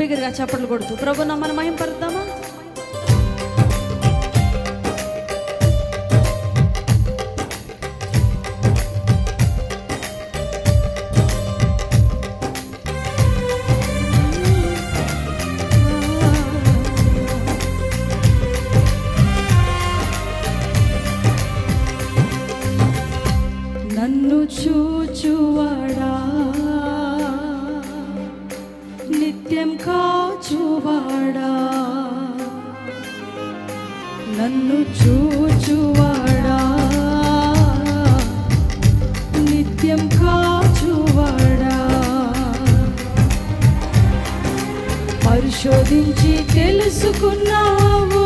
బిగ్గరగా చప్పట్లు కొడుతూ ప్రభు నమ్మని మహింపరుద్దామా? నన్ను నిత్యం పరిశోధించి తెలుసుకున్నావు.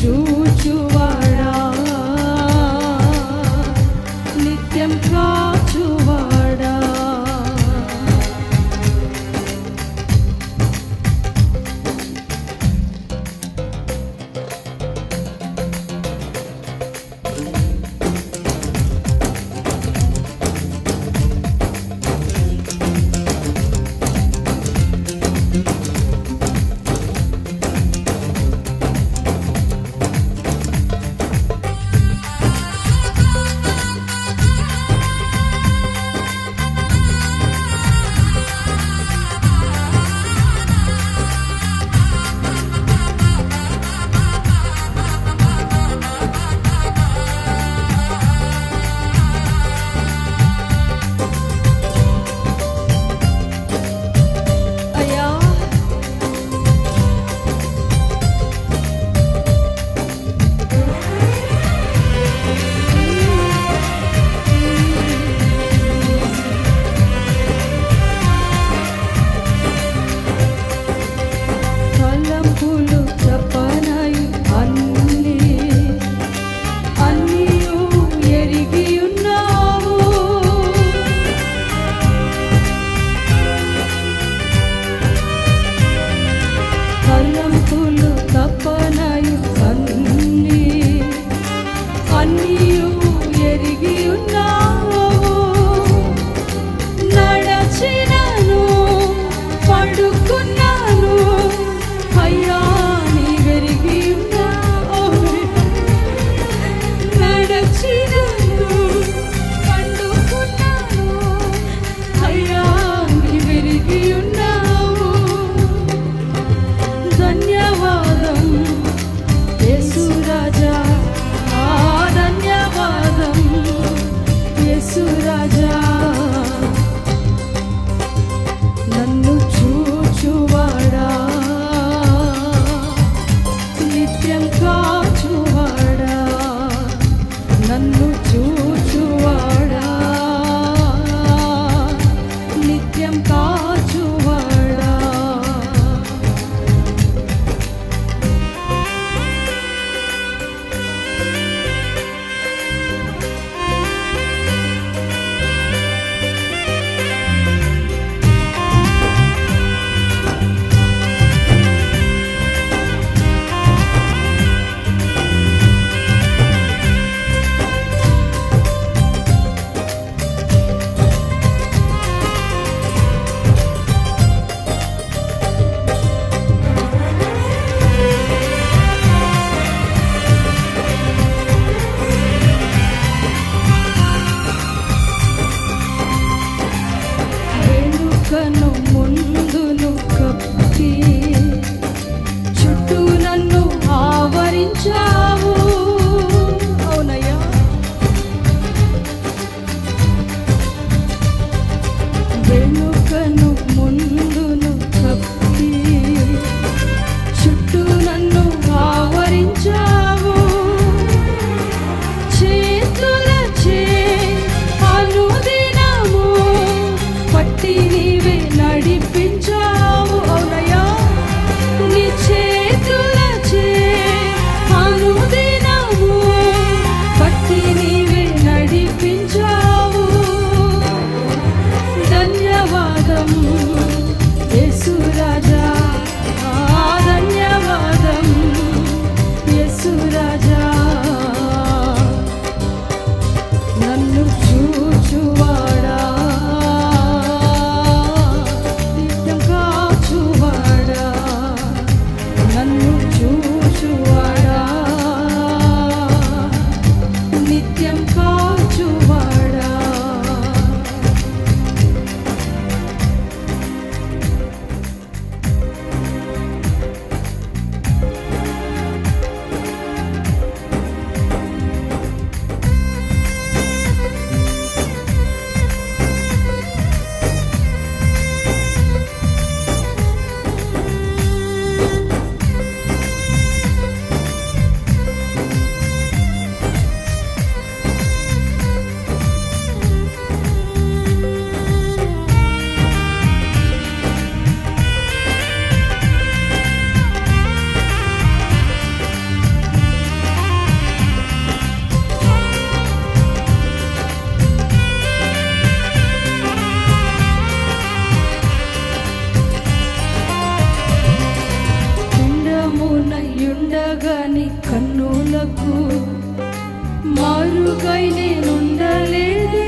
chu chu vada కృపకు మారుకై నేనుండలేదే.